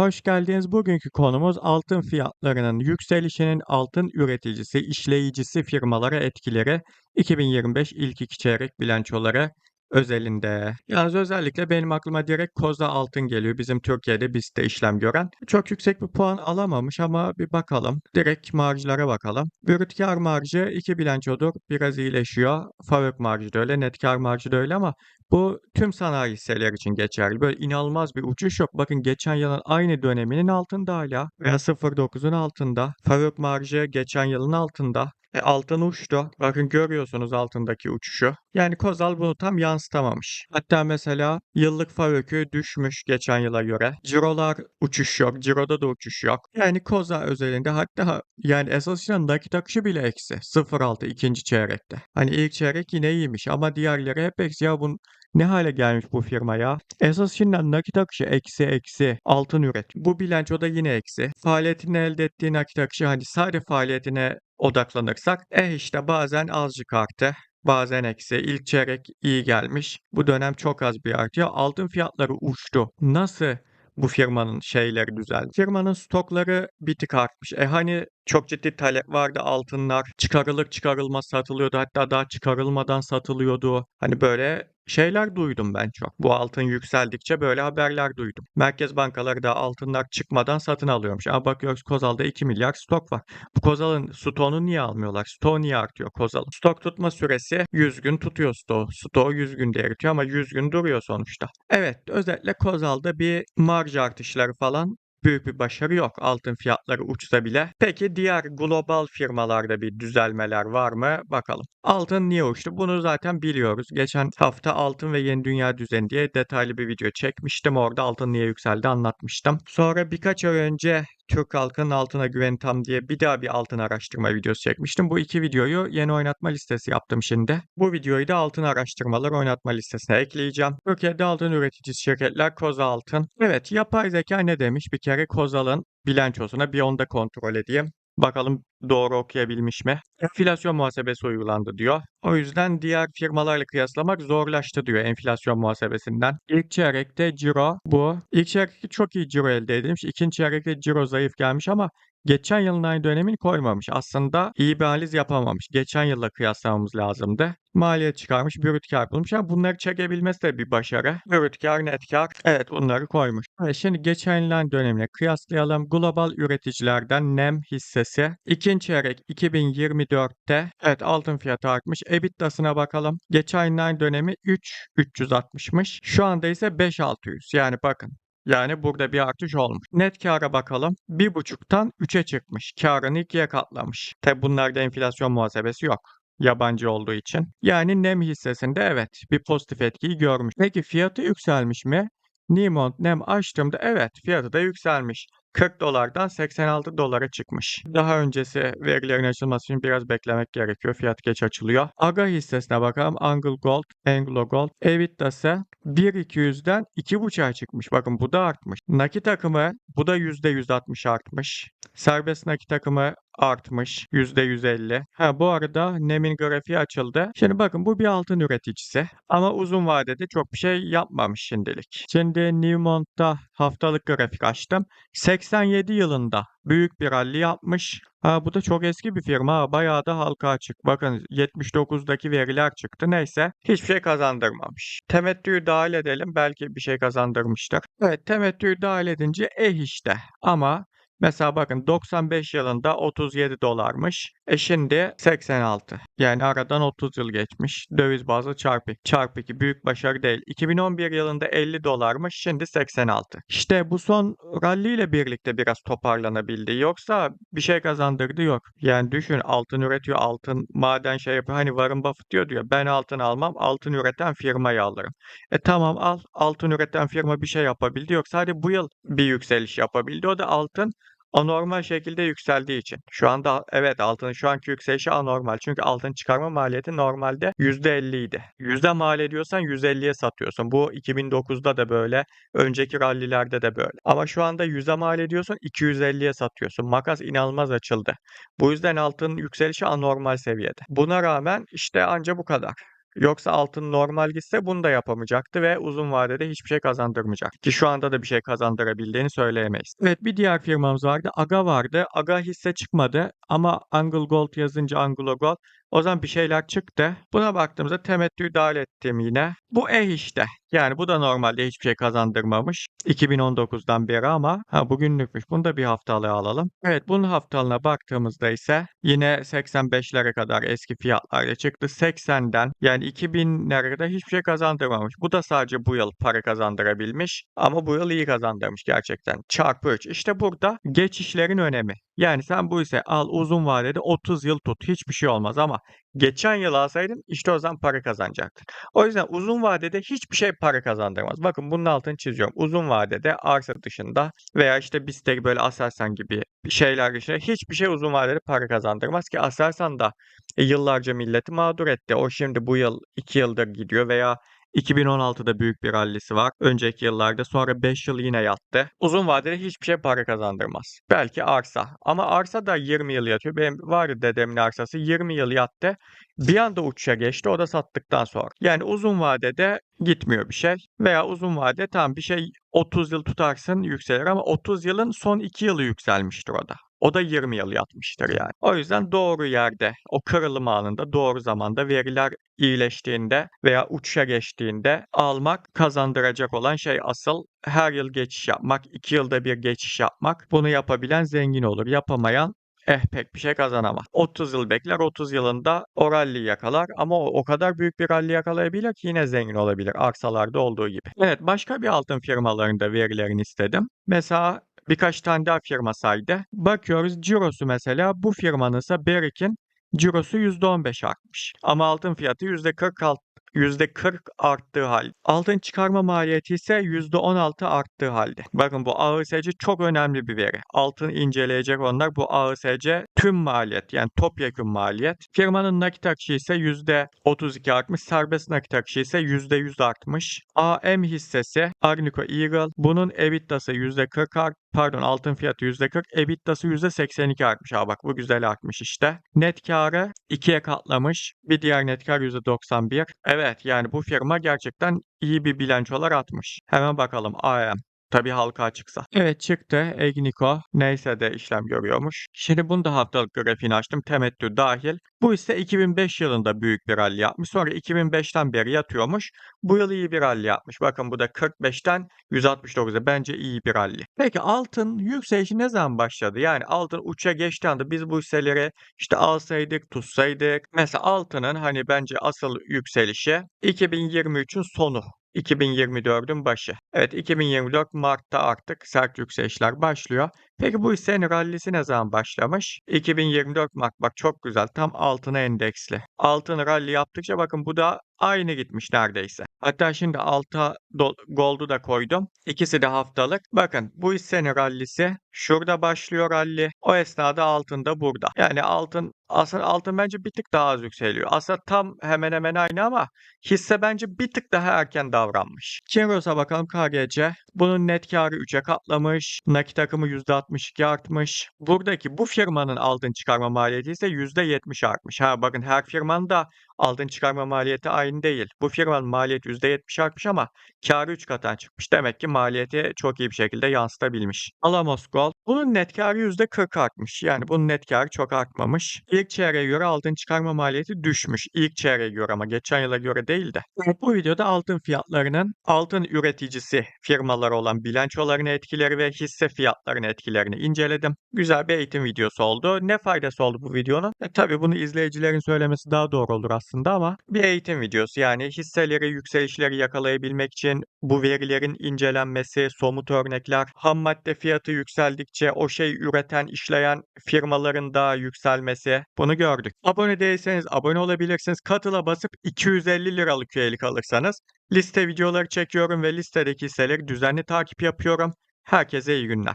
Hoş geldiniz. Bugünkü konumuz altın fiyatlarının yükselişinin altın üreticisi, işleyicisi firmalara etkileri 2025 ilk iki çeyrek bilançoları özelinde. Yalnız özellikle benim aklıma direkt Koza Altın geliyor. Bizim Türkiye'de BIST'te işlem gören. Çok yüksek bir puan alamamış ama bir bakalım. Direkt marjlara bakalım. Brüt kar marjı iki bilançodur. Biraz iyileşiyor. Fabrik marjı da öyle, net kar marjı da öyle ama bu tüm sanayi hisseler için geçerli. Böyle inanılmaz bir uçuş yok. Bakın geçen yılın aynı döneminin altında hala veya 0.9'un altında. Fabrik marjı geçen yılın altında. E, altın uçtu. Bakın görüyorsunuz altındaki uçuşu. Yani Kozal bunu tam yansıtamamış. Hatta mesela yıllık fabrikü düşmüş geçen yıla göre. Cirolar uçuş yok. Ciro'da da uçuş yok. Yani Koza özelinde hatta yani esasında nakit akışı bile eksi. 0.6 ikinci çeyrekte. Hani ilk çeyrek yine iyiymiş ama diğerleri hep eksi. Ya bunun ne hale gelmiş bu firma ya? Esas şimdi nakit akışı eksi eksi altın üret. Bu bilançoda yine eksi. Faaliyetini elde ettiği nakit akışı hani sadece faaliyetine odaklanırsak eh işte bazen azıcık arttı. Bazen eksi. İlk çeyrek iyi gelmiş. Bu dönem çok az bir artıyor. Altın fiyatları uçtu. Nasıl bu firmanın şeyleri düzeldi? Firmanın stokları bir tık artmış. E hani çok ciddi talep vardı altınlar. Çıkarılıp çıkarılmaz satılıyordu. Hatta daha çıkarılmadan satılıyordu. Hani böyle şeyler duydum ben çok. Bu altın yükseldikçe böyle haberler duydum. Merkez bankaları da altınlar çıkmadan satın alıyormuş. Ama bakıyoruz Kozal'da 2 milyar stok var. Bu Kozal'ın stoğunu niye almıyorlar? Stoğu niye artıyor Kozal'ın? Stok tutma süresi 100 gün tutuyor stoğu. Stoğu 100 günde eritiyor ama 100 gün duruyor sonuçta. Evet özellikle Kozal'da bir marj artışları falan büyük bir başarı yok altın fiyatları uçsa bile. Peki diğer global firmalarda bir düzelmeler var mı? Bakalım. Altın niye uçtu? Bunu zaten biliyoruz. Geçen hafta altın ve yeni dünya düzeni diye detaylı bir video çekmiştim. Orada altın niye yükseldi anlatmıştım. Sonra birkaç ay önce Türk halkının altına güveni tam diye bir daha bir altın araştırma videosu çekmiştim. Bu iki videoyu yeni oynatma listesi yaptım şimdi. Bu videoyu da altın araştırmalar oynatma listesine ekleyeceğim. Türkiye'de altın üreticisi şirketler Koza Altın. Evet yapay zeka ne demiş? Bir kere Kozal'ın bilançosuna bir onda kontrol edeyim. Bakalım doğru okuyabilmiş mi? Enflasyon muhasebesi uygulandı diyor. O yüzden diğer firmalarla kıyaslamak zorlaştı diyor enflasyon muhasebesinden. İlk çeyrekte ciro bu. İlk çeyrekte çok iyi ciro elde edilmiş. İkinci çeyrekte ciro zayıf gelmiş ama geçen yılın aynı dönemini koymamış. Aslında iyi bir analiz yapamamış. Geçen yılla kıyaslamamız lazımdı. Maliyet çıkarmış, brüt kar bulmuş. Ama bunları çekebilmesi de bir başarı. Brüt kar, net kar. Evet bunları koymuş. Evet, şimdi geçen yılın dönemine kıyaslayalım. Global üreticilerden NEM hissesi. İkinci çeyrek 2024'te evet altın fiyatı artmış. EBITDA'sına bakalım. Geçen yılın dönemi 3 360'mış. Şu anda ise 5600. Yani bakın yani burada bir artış olmuş. Net kâra bakalım. 1.5'tan 3'e çıkmış. Kârını ikiye katlamış. Tabi bunlarda enflasyon muhasebesi yok yabancı olduğu için. Yani NEM hissesinde evet bir pozitif etkiyi görmüş. Peki fiyatı yükselmiş mi? Newmont NEM açtığımda evet fiyatı da yükselmiş. 40 dolardan 86 dolara çıkmış. Daha öncesi verilerin açılması için biraz beklemek gerekiyor. Fiyat geç açılıyor. AGA hissesine bakalım. Anglo Gold, Anglo Gold. EBITDA'sı 1.200'den 2.5'a çıkmış. Bakın bu da artmış. Nakit akımı bu da %160 artmış. Serbest nakit akımı artmış %150. Ha bu arada NEM'in grafiği açıldı. Şimdi bakın bu bir altın üreticisi ama uzun vadede çok bir şey yapmamış şimdilik. Şimdi Newmont'ta haftalık grafik açtım. 87 yılında büyük bir rally yapmış. Ha bu da çok eski bir firma. Bayağı da halka açık. Bakın 79'daki veriler çıktı. Neyse hiçbir şey kazandırmamış. Temettüyü dahil edelim. Belki bir şey kazandırmıştır. Evet temettüyü dahil edince eh işte. Ama Mesela bakın 95 yılında 37 dolarmış. E şimdi 86. Yani aradan 30 yıl geçmiş. Döviz bazlı çarpı. Çarpı 2 büyük başarı değil. 2011 yılında 50 dolarmış. Şimdi 86. İşte bu son rally ile birlikte biraz toparlanabildi. Yoksa bir şey kazandırdı yok. Yani düşün altın üretiyor. Altın maden şey yapıyor. Hani Warren Buffett diyor diyor. Ben altın almam. Altın üreten firmayı alırım. E tamam al. Altın üreten firma bir şey yapabildi. Yok sadece bu yıl bir yükseliş yapabildi. O da altın anormal şekilde yükseldiği için. Şu anda evet altının şu anki yükselişi anormal. Çünkü altın çıkarma maliyeti normalde %50 idi. Yüzde mal ediyorsan 150'ye satıyorsun. Bu 2009'da da böyle, önceki rallilerde de böyle. Ama şu anda 100'e mal ediyorsun 250'ye satıyorsun. Makas inanılmaz açıldı. Bu yüzden altının yükselişi anormal seviyede. Buna rağmen işte anca bu kadar. Yoksa altın normal gitse bunu da yapamayacaktı ve uzun vadede hiçbir şey kazandırmayacak. Ki şu anda da bir şey kazandırabildiğini söyleyemeyiz. Evet bir diğer firmamız vardı. AGA vardı. AGA hisse çıkmadı ama Angle Gold yazınca Anglo Gold o zaman bir şeyler çıktı. Buna baktığımızda temettü dahil ettim yine. Bu eh işte. Yani bu da normalde hiçbir şey kazandırmamış. 2019'dan beri ama ha bugünlükmüş. Bunu da bir haftalığa alalım. Evet bunun haftalığına baktığımızda ise yine 85'lere kadar eski fiyatlarla çıktı. 80'den yani 2000'lere kadar hiçbir şey kazandırmamış. Bu da sadece bu yıl para kazandırabilmiş. Ama bu yıl iyi kazandırmış gerçekten. Çarpı 3. İşte burada geçişlerin önemi. Yani sen bu ise al uzun vadede 30 yıl tut. Hiçbir şey olmaz ama geçen yıl alsaydın işte o zaman para kazanacaktın. O yüzden uzun vadede hiçbir şey para kazandırmaz. Bakın bunun altını çiziyorum. Uzun vadede arsa dışında veya işte BIST böyle Aselsan gibi şeyler dışında hiçbir şey uzun vadede para kazandırmaz ki Aselsan da yıllarca milleti mağdur etti. O şimdi bu yıl 2 yıldır gidiyor veya 2016'da büyük bir rallisi var. Önceki yıllarda sonra 5 yıl yine yattı. Uzun vadede hiçbir şey para kazandırmaz. Belki arsa. Ama arsa da 20 yıl yatıyor. Benim vardı dedemin arsası 20 yıl yattı. Bir anda uçuşa geçti. O da sattıktan sonra. Yani uzun vadede gitmiyor bir şey. Veya uzun vade tam bir şey 30 yıl tutarsın yükselir ama 30 yılın son 2 yılı yükselmiştir o da. O da 20 yıl yatmıştır yani. O yüzden doğru yerde, o kırılım anında, doğru zamanda veriler iyileştiğinde veya uçuşa geçtiğinde almak kazandıracak olan şey asıl her yıl geçiş yapmak, 2 yılda bir geçiş yapmak. Bunu yapabilen zengin olur. Yapamayan eh pek bir şey kazanamaz. 30 yıl bekler, 30 yılında o rally'yi yakalar ama o, o kadar büyük bir rally yakalayabilir ki yine zengin olabilir arsalarda olduğu gibi. Evet başka bir altın firmalarında verilerini istedim. Mesela birkaç tane daha firma saydı. Bakıyoruz cirosu mesela bu firmanın ise Barrick'in cirosu %15 artmış. Ama altın fiyatı %46 %40 arttığı halde. Altın çıkarma maliyeti ise %16 arttığı halde. Bakın bu AISC çok önemli bir veri. Altın inceleyecek onlar bu AISC tüm maliyet yani topyekun maliyet. Firmanın nakit akışı ise %32 artmış. Serbest nakit akışı ise %100 artmış. AM hissesi Agnico Eagle bunun EBITDA'sı %40 art, pardon altın fiyatı %40, EBITDA'sı %82 artmış. Ha bak bu güzel artmış işte. Net karı 2'ye katlamış. Bir diğer net kar %91. Evet yani bu firma gerçekten iyi bir bilançolar atmış. Hemen bakalım AM. Tabii halka açıksa. Evet çıktı. Egniko neyse de işlem görüyormuş. Şimdi bunu da haftalık grafiğini açtım. Temettü dahil. Bu ise 2005 yılında büyük bir rally yapmış. Sonra 2005'ten beri yatıyormuş. Bu yıl iyi bir rally yapmış. Bakın bu da 45'ten 169'a bence iyi bir rally. Peki altın yükselişi ne zaman başladı? Yani altın uça geçti anda biz bu hisseleri işte alsaydık, tutsaydık. Mesela altının hani bence asıl yükselişi 2023'ün sonu. 2024'ün başı. Evet 2024 Mart'ta artık sert yükselişler başlıyor. Peki bu hissenin rallisi ne zaman başlamış? 2024 Mart bak çok güzel tam altına endeksli. Altın rally yaptıkça bakın bu da aynı gitmiş neredeyse. Hatta şimdi alta gold'u da koydum. İkisi de haftalık. Bakın bu hissenin rallisi şurada başlıyor rally. O esnada altın da burada. Yani altın aslında altın bence bir tık daha az yükseliyor. Aslında tam hemen hemen aynı ama hisse bence bir tık daha erken davranmış. Kinross'a bakalım KGC. Bunun net karı 3'e katlamış. Nakit akımı %62 artmış. Buradaki bu firmanın altın çıkarma maliyeti ise %70 artmış. Ha bakın her firmanın da altın çıkarma maliyeti aynı değil. Bu firmanın maliyeti %70 artmış ama karı 3 kattan çıkmış. Demek ki maliyeti çok iyi bir şekilde yansıtabilmiş. Alamos Gold. Bunun net karı %40 artmış. Yani bunun net karı çok artmamış. İlk çeyreğe göre altın çıkarma maliyeti düşmüş. İlk çeyreğe göre ama geçen yıla göre değil de. Bu videoda altın fiyatlarının altın üreticisi firmaları olan bilançolarını etkileri ve hisse fiyatlarını etkilerini inceledim. Güzel bir eğitim videosu oldu. Ne faydası oldu bu videonun? E, tabii bunu izleyicilerin söylemesi daha doğru olur aslında ama bir eğitim videosu. Yani hisseleri, yükselişleri yakalayabilmek için bu verilerin incelenmesi, somut örnekler, ham madde fiyatı yükseldikçe o şey üreten, işleyen firmaların da yükselmesi bunu gördük. Abone değilseniz abone olabilirsiniz. Katıla basıp 250 liralık üyelik alırsanız liste videoları çekiyorum ve listedeki hisseleri düzenli takip yapıyorum. Herkese iyi günler.